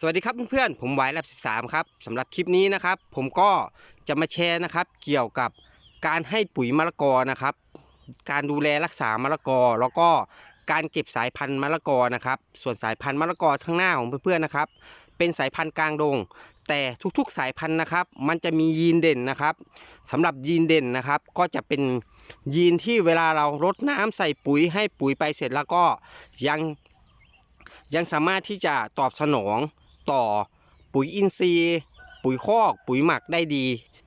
สวัสดีครับเพื่อนๆ ผมไวายแลบ13 ครับสำหรับคลิปนี้นะครับ ผมก็จะมาแชร์นะครับ เกี่ยวกับการให้ปุ๋ยมะละกอนะครับ การดูแลรักษามะละกอ แล้วก็การเก็บสายพันธุ์มะละกอนะครับ ส่วนสายพันธุ์มะละกอข้างหน้าของเพื่อนๆนะครับ เป็นสายพันธุ์กลางดง แต่ทุกๆสายพันธุ์นะครับ มันจะมียีนเด่นนะครับสำหรับยีนเด่นนะครับ ก็จะเป็นยีนที่เวลาเรารดน้ำใส่ปุ๋ยให้ปุ๋ยไปเสร็จแล้วก็ยังยังสามารถที่จะตอบสนอง ต่อปุ๋ยอินทรีย์ ปุ๋ยคอก ปุ๋ยหมักได้ดี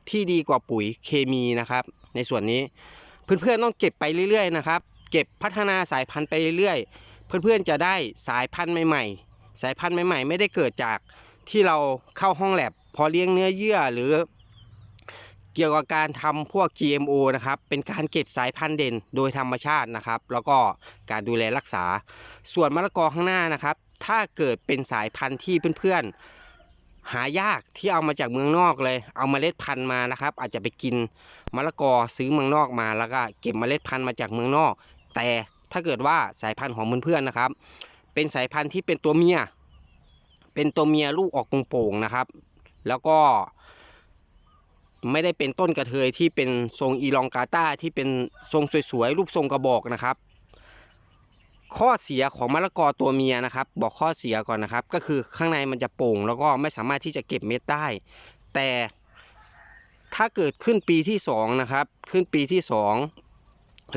ที่ดีกว่าปุ๋ยเคมีนะครับ ในส่วนนี้เพื่อนๆต้องเก็บไปเรื่อยๆนะครับ เก็บพัฒนาสายพันธุ์ไปเรื่อยๆ เพื่อนๆจะได้สายพันธุ์ใหม่ๆ สายพันธุ์ใหม่ๆ ไม่ได้เกิดจากที่เราเข้าห้องแลบพอเลี้ยงเนื้อเยื่อหรือ เกี่ยวกับการทำพวก GMO นะครับ เป็นการเก็บสายพันธุ์เด่นโดยธรรมชาตินะครับ แล้วก็การดูแลรักษา ส่วนมะละกอข้างหน้านะครับ ถ้าเกิดเป็นสายพันธุ์ที่เพื่อนๆ หายากที่เอามาจากเมืองนอกเลย เอาเมล็ดพันธุ์มานะครับ อาจจะไปกินมะละกอซื้อเมืองนอกมาแล้วก็เก็บเมล็ดพันธุ์มาจากเมืองนอก แต่ถ้าเกิดว่าสายพันธุ์ของเพื่อนๆนะครับ เป็นสายพันธุ์ที่เป็นตัวเมีย เป็นตัวเมียลูกออกโป่งๆนะครับ แล้วก็ไม่ได้เป็นต้นกระเทยที่เป็นทรงอีลองกาตาที่เป็นทรงสวยๆรูปทรงกระบอกนะครับ ข้อเสียของมะละกอตัวเมียนะครับ บอกข้อเสียก่อนนะครับ ก็คือข้างในมันจะโป่ง แล้วก็ไม่สามารถที่จะเก็บเม็ดได้ แต่ถ้าเกิดขึ้นปีที่สองนะครับ ขึ้นปีที่สอง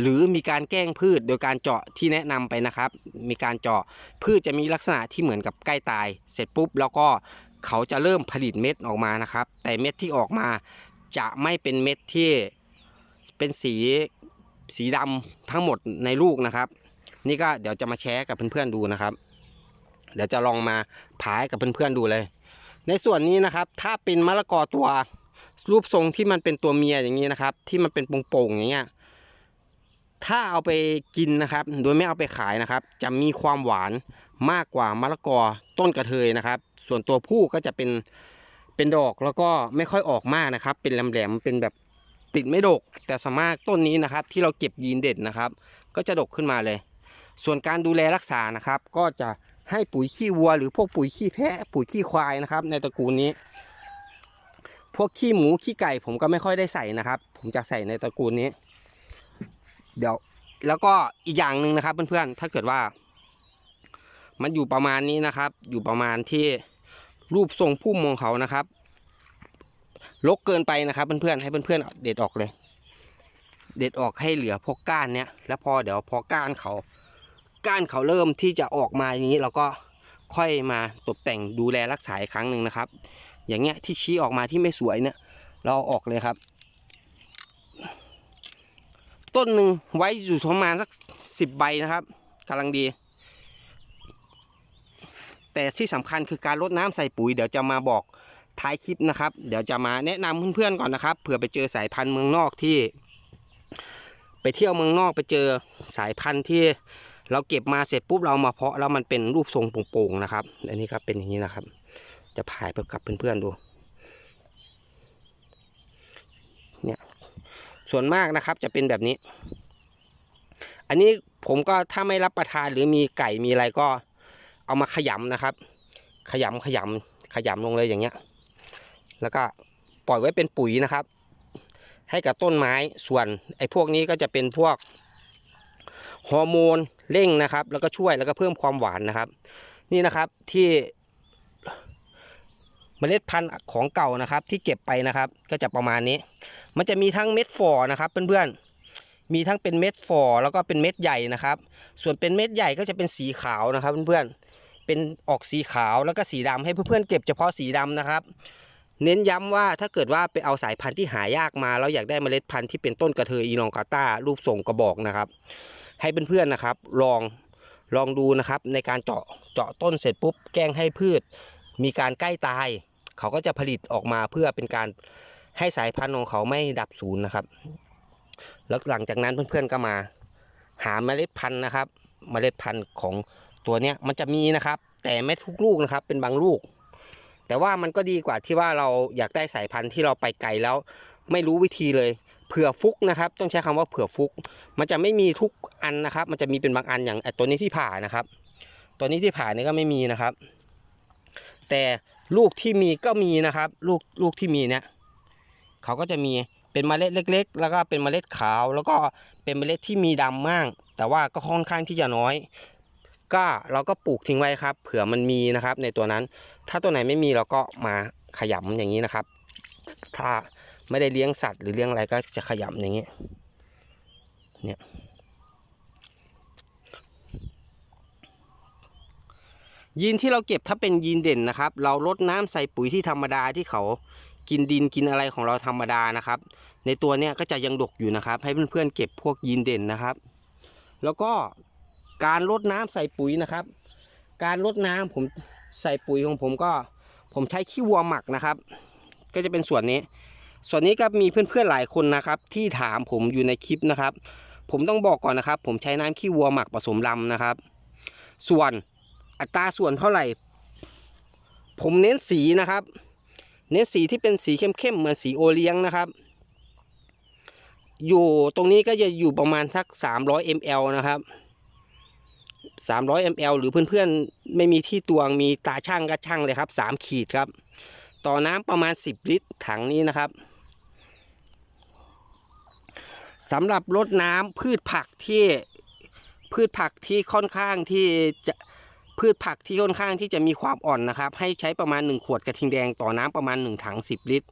หรือมีการแกล้งพืชโดยการเจาะที่แนะนำไปนะครับ มีการเจาะพืชจะมีลักษณะที่เหมือนกับใกล้ตาย เสร็จปุ๊บ แล้วก็เขาจะเริ่มผลิตเม็ดออกมานะครับ แต่เม็ดที่ออกมาจะไม่เป็นเม็ดที่เป็นสีสีดำทั้งหมดในลูกนะครับ นี่ก็เดี๋ยวจะมาแชร์กับเพื่อนๆดูนะครับ เดี๋ยวจะลองมาผายกับเพื่อนๆดูเลย ในส่วนนี้นะครับ ถ้าเป็นมะละกอตัวรูปทรงที่มันเป็นตัวเมียอย่างนี้นะครับ ที่มันเป็นโป่งๆอย่างเงี้ยถ้าเอาไปกินนะครับ โดยไม่เอาไปขายนะครับ จะมีความหวานมากกว่ามะละกอต้นกระเทยนะครับ ส่วนตัวผู้ก็จะเป็นเป็นดอกแล้วก็ไม่ค่อยออกมากนะครับ เป็นแหลมๆเป็นแบบติดไม่ดก แต่สามารถต้นนี้นะครับ ที่เราเก็บยีนเด็ดนะครับ ก็จะดกขึ้นมาเลย ส่วนการดูแลรักษานะครับ ก็จะให้ปุ๋ยขี้วัว หรือพวกปุ๋ยขี้แพะปุ๋ยขี้ควายนะครับ ในตระกูลนี้ พวกขี้หมูขี้ไก่ผมก็ไม่ค่อยได้ใส่นะครับ ผมจะใส่ในตระกูลนี้ เดี๋ยวแล้วก็อีกอย่างหนึ่งนะครับเพื่อนๆถ้าเกิดว่า มันอยู่ประมาณนี้นะครับ อยู่ประมาณที่รูปทรงพุ่มของเขานะครับลกเกินไปนะครับเพื่อนๆให้เพื่อนๆเด็ดออกเลย เด็ดออกให้เหลือพวกก้านเนี้ยแล้วพอเดี๋ยวพอก้านเขา ก้านเขาเริ่มที่จะออกมาอย่างนี้เราก็ค่อยมาตกแต่งดูแลรักษาอีกครั้งหนึ่งนะครับ อย่างเงี้ยที่ชี้ออกมาที่ไม่สวยเนี่ย เราเอาออกเลยครับ ต้นหนึ่งไว้อยู่ประมาณสักสิบใบนะครับกำลังดี แต่ที่สำคัญคือการลดน้ำใส่ปุ๋ย เดี๋ยวจะมาบอกท้ายคลิปนะครับ เดี๋ยวจะมาแนะนำเพื่อนๆก่อนนะครับเผื่อไปเจอสายพันธุ์เมืองนอกที่ ไปเที่ยวเมืองนอกไปเจอสายพันธุ์ที่ เราเก็บมาเสร็จปุ๊บเรามาเพาะแล้วมันเป็นรูปทรงโป่งๆนะครับ อันนี้ครับเป็นอย่างนี้นะครับ จะผ่ายไปกับเพื่อนๆดู เนี่ย ส่วนมากนะครับจะเป็นแบบนี้ อันนี้ผมก็ถ้าไม่รับประทานหรือมีไก่มีอะไรก็เอามาขยำนะครับ ขยำขยำขยำลงเลยอย่างเงี้ย แล้วก็ปล่อยไว้เป็นปุ๋ยนะครับ ให้กับต้นไม้ส่วนไอ้พวกนี้ก็จะเป็นพวก ฮอร์โมนเร่งนะครับ แล้วก็ช่วยแล้วก็เพิ่มความหวานนะครับ นี่นะครับที่เมล็ดพันธุ์ของเก่านะครับ ที่เก็บไปนะครับ ก็จะประมาณนี้ มันจะมีทั้งเม็ดฝ่อนะครับเพื่อนๆมีทั้งเป็นเม็ดฝ่อแล้วก็เป็นเม็ดใหญ่นะครับ ส่วนเป็นเม็ดใหญ่ก็จะเป็นสีขาวนะครับเพื่อนๆเป็นออกสีขาวแล้วก็สีดำให้เพื่อนๆเก็บเฉพาะสีดำนะครับเน้นย้ำว่าถ้าเกิดว่าไปเอาสายพันธุ์ที่หายากมาแล้วอยากได้เมล็ดพันธุ์ที่เป็นต้นกระเทยอีลองกาตารูปทรงกระบอกนะครับ ให้เพื่อนๆนะครับ ลองลองดูนะครับ ในการเจาะเจาะต้นเสร็จปุ๊บแกล้งให้พืช มีการใกล้ตาย เขาก็จะผลิตออกมาเพื่อเป็นการให้สายพันธุ์ของเขาไม่ดับศูนย์นะครับ แล้วหลังจากนั้นเพื่อนๆก็มา หาเมล็ดพันธุ์นะครับ เมล็ดพันธุ์ของตัวเนี้ยมันจะมีนะครับ แต่ไม่ทุกลูกนะครับ เป็นบางลูก แต่ว่ามันก็ดีกว่าที่ว่าเราอยากได้สายพันธุ์ที่เราไปไกลแล้ว ไม่รู้วิธีเลย ผื่อฟุกนะครับ ต้องใช้คำว่าเผื่อฟุก มันจะไม่มีทุกอันนะครับ มันจะมีเป็นบางอันอย่างตัวนี้ที่ผ่านะครับ ตัวนี้ที่ผ่านี่ก็ไม่มีนะครับ แต่ลูกที่มีก็มีนะครับ ลูกลูกที่มีเนี่ยเขาก็จะมีเป็นเมล็ดเล็ก ๆ แล้วก็เป็นเมล็ดขาว แล้วก็เป็นเมล็ดที่มีดำมาก แต่ว่าก็ค่อนข้างที่จะน้อย ก็เราก็ปลูกทิ้งไว้ครับ เผื่อมันมีนะครับ ในตัวนั้น ถ้าตัวไหนไม่มีเราก็มาขยำอย่างนี้นะครับ ถ้า ไม่ได้เลี้ยงสัตว์หรือเลี้ยงอะไรก็จะขยำอย่างนี้ยเนี่ยยีนที่เราเก็บถ้าเป็นยีนเด่นนะครับ เราลดน้ำใส่ปุ๋ยที่ธรรมดาที่เขากินดินกินอะไรของเราธรรมดานะครับ ในตัวเนี้ยก็จะยังดกอยู่นะครับ ให้เพื่อนๆเก็บพวกยีนเด่นนะครับ แล้วก็การลดน้ำใส่ปุ๋ยนะครับ การลดน้ำผมใส่ปุ๋ยของผมก็ ผมใช้ขี้วัวหมักนะครับ ก็จะเป็นส่วนนี้ ส่วนนี้ก็มีเพื่อนๆหลายคนนะครับ ที่ถามผมอยู่ในคลิปนะครับ ผมต้องบอกก่อนนะครับ ผมใช้น้ำขี้วัวหมักผสมลำนะครับ ส่วนอัตราส่วนเท่าไหร่ ผมเน้นสีนะครับ เน้นสีที่เป็นสีเข้มๆเหมือนสีโอเลี้ยงนะครับ อยู่ตรงนี้ก็จะอยู่ประมาณสัก 300 ml นะครับ 300 ml หรือเพื่อนๆไม่มีที่ตวงมีตาช่างก็ช่างเลยครับ 3 ขีดครับ ต่อน้ำประมาณ 10 ลิตรถังนี้นะครับ สำหรับรดน้ำพืชผักที่พืชผักที่ค่อนข้างที่จะพืชผักที่ค่อนข้างที่จะมีความอ่อนนะครับ ให้ใช้ประมาณ 1 ขวดกระทิงแดงต่อน้ำประมาณ 1 ถัง 10 ลิตร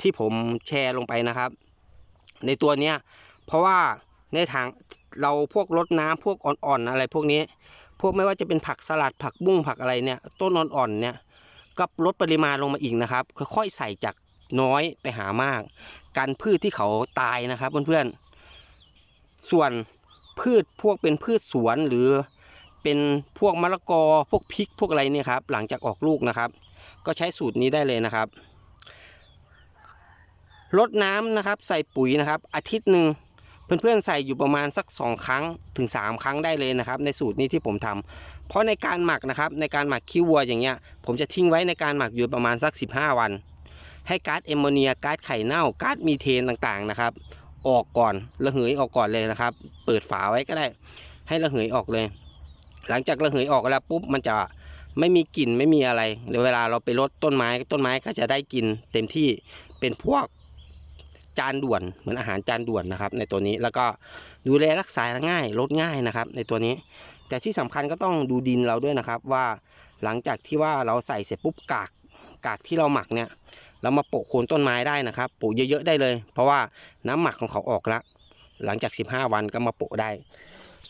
ที่ผมแชร์ลงไปนะครับ ในตัวเนี้ยเพราะว่าในถังเราพวกรดน้ำพวกอ่อนๆอะไรพวกนี้พวกไม่ว่าจะเป็นผักสลัดผักบุ้งผักอะไรเนี่ยต้นอ่อนๆเนี่ยก็ลดปริมาณลงมาอีกนะครับ ค่อยๆใส่จาก น้อยไปหามากการพืชที่เขาตายนะครับเพื่อนๆ ส่วนพืชพวกเป็นพืชสวนหรือเป็นพวกมะละกอพวกพริกพวกอะไรเนี่ยครับหลังจากออกลูกนะครับ ก็ใช้สูตรนี้ได้เลยนะครับลดน้ำนะครับใส่ปุ๋ยนะครับ อาทิตย์หนึ่งเพื่อนๆใส่อยู่ประมาณสัก 2 ครั้งถึง 3 ครั้งได้เลยนะครับ ในสูตรนี้ที่ผมทำเพราะในการหมักนะครับในการหมักขี้วัวอย่างเงี้ยผมจะทิ้งไว้ในการหมักอยู่ประมาณสัก 15 วัน ให้ก๊าซแอมโมเนียก๊าซไข่เน่าก๊าซมีเทนต่างๆนะครับ ออกก่อนระเหยออกก่อนเลยนะครับ เปิดฝาไว้ก็ได้ ให้ระเหยออกเลย หลังจากระเหยออกแล้วปุ๊บมันจะไม่มีกลิ่นไม่มีอะไรเดี๋ยวเวลาเราไปรดต้นไม้ต้นไม้ก็จะได้กินเต็มที่เป็นพวกจานด่วนเหมือนอาหารจานด่วนนะครับ ในตัวนี้แล้วก็ดูแลรักษาง่ายลดง่ายนะครับ ในตัวนี้ แต่ที่สำคัญก็ต้องดูดินเราด้วยนะครับว่าหลังจากที่ว่าเราใส่เสร็จปุ๊บกากกากที่เราหมักเนี่ย เรามาโปะโคนต้นไม้ได้นะครับโปะเยอะๆได้เลย เพราะว่าน้ำหมักของเขาออกแล้วหลังจาก 15 วันก็มาโปะได้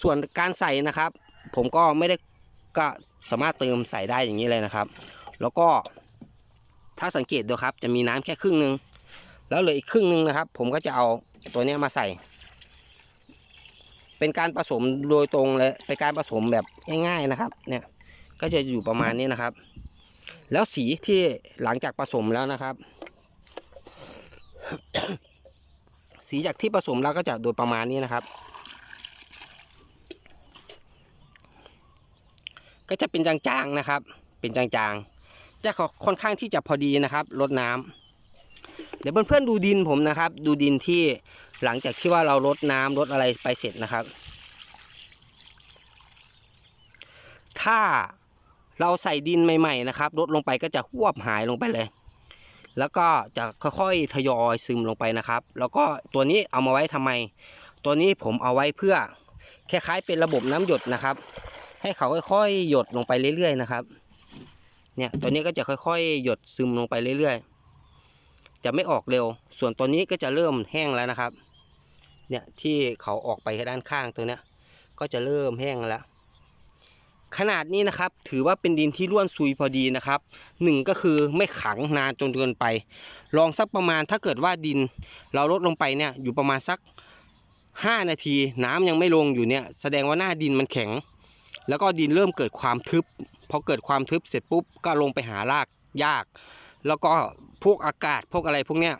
ส่วนการใส่นะครับ ผมก็ไม่ได้ก็สามารถเติมใส่ได้อย่างนี้เลยนะครับ แล้วก็ถ้าสังเกตดูครับ จะมีน้ำแค่ครึ่งหนึง แล้วเหลืออีกครึ่งหนึงนะครับ ผมก็จะเอาตัวนี้มาใส่ เป็นการผสมโดยตรงเลยเป็นการผสมแบบง่ายๆนะครับ เนี่ยก็จะอยู่ประมาณนี้นะครับ แล้วสีที่หลังจากผสมแล้วนะครับ สีจากที่ผสมแล้วก็จะโดยประมาณนี้นะครับ ก็จะเป็นจางๆนะครับ เป็นจางๆจะค่อนข้างที่จะพอดีนะครับลดน้ำเดี๋ยวเพื่อนๆดูดินผมนะครับ ดูดินที่หลังจากที่ว่าเราลดน้ำลดอะไรไปเสร็จนะครับ ถ้า เราใส่ดินใหม่ๆนะครับลดลงไปก็จะหวบหายลงไปเลย แล้วก็จะค่อยๆทยอยซึมลงไปนะครับ แล้วก็ตัวนี้เอามาไว้ทำไม ตัวนี้ผมเอาไว้เพื่อคล้ายๆเป็นระบบน้ำหยดนะครับ ให้เขาค่อยๆหยดลงไปเรื่อยๆนะครับ เนี่ยตัวนี้ก็จะค่อยๆ หยดซึมลงไปเรื่อยๆ จะไม่ออกเร็ว ส่วนตัวนี้ก็จะเริ่มแห้งแล้วนะครับ เนี่ยที่เขาออกไปด้านข้างตัวเนี้ยก็จะเริ่มแห้งแล้ว ขนาดนี้นะครับถือว่าเป็นดินที่ร่วนซุยพอดีนะครับหนึ่งก็คือไม่ขังนานจนเกินไป ลองสักประมาณถ้าเกิดว่าดิน เราลดลงไปเนี่ยอยู่ประมาณสัก 5 นาที น้ำยังไม่ลงอยู่เนี่ยแสดงว่าหน้าดินมันแข็ง แล้วก็ดินเริ่มเกิดความทึบพอเกิดความทึบเสร็จปุ๊บก็ลงไปหารากยาก แล้วก็พวกอากาศพวกอะไรพวกเนี้ย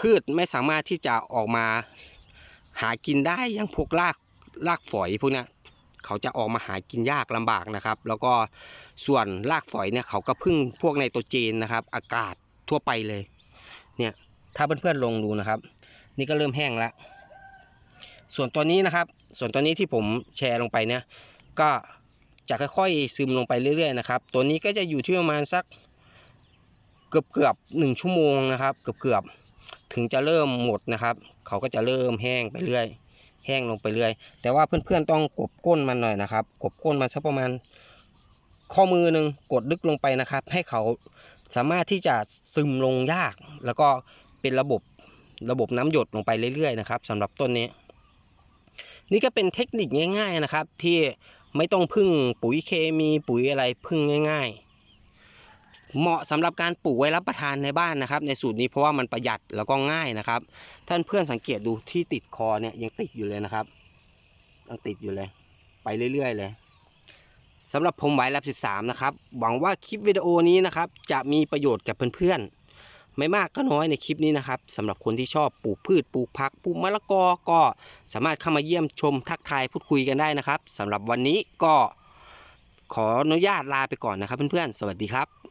พืชไม่สามารถที่จะออกมาหากินได้อยังพวกรากรากฝอยพวกเนี้ย เขาจะออกมาหากินยากลำบากนะครับ แล้วก็ส่วนรากฝอยเนี่ยเขาก็พึ่งพวกไนโตรเจนนะครับ อากาศทั่วไปเลย เนี่ยถ้าเพื่อนๆลงดูนะครับ นี่ก็เริ่มแห้งแล้ว ส่วนตัวนี้นะครับ ส่วนตัวนี้ที่ผมแชร์ลงไปเนี่ยก็จะค่อยๆซึมลงไปเรื่อยๆนะครับ ตัวนี้ก็จะอยู่ที่ประมาณสักเกือบเกือบๆหนึ่งชั่วโมงนะครับ เกือบเกือบๆถึงจะเริ่มหมดนะครับ เขาก็จะเริ่มแห้งไปเรื่อย แห้งลงไปเรื่อย แต่ว่าเพื่อนๆต้องกบก้นมันหน่อยนะครับ กบก้นมันสักประมาณ ข้อมือหนึ่งกดลึกลงไปนะครับ ให้เขาสามารถที่จะซึมลงยาก แล้วก็เป็นระบบระบบน้ำหยดลงไปเรื่อยๆนะครับสำหรับต้นนี้ นี่ก็เป็นเทคนิคง่าย ๆนะครับ ที่ไม่ต้องพึ่งปุ๋ยเคมีปุ๋ยอะไรพึ่งง่าย ๆ เหมาะสำหรับการปลูกไว้รับประทานในบ้านนะครับ ในสูตรนี้เพราะว่ามันประหยัดแล้วก็ง่ายนะครับ ท่านเพื่อนสังเกตดูที่ติดคอเนี่ยยังติดอยู่เลยนะครับยังติดอยู่เลย ไปเรื่อยๆเลยสำหรับผมไว้รับ13นะครับหวังว่าคลิปวิดีโอนี้นะครับจะมีประโยชน์กับเพื่อนๆ ไม่มากก็น้อยในคลิปนี้นะครับสำหรับคนที่ชอบปลูกพืชปลูกผักปลูกมะละกอก็สามารถเข้ามาเยี่ยมชมทักทายพูดคุยกันได้นะครับสำหรับวันนี้ก็ขออนุญาตลาไปก่อนนะครับเพื่อนๆ สวัสดีครับ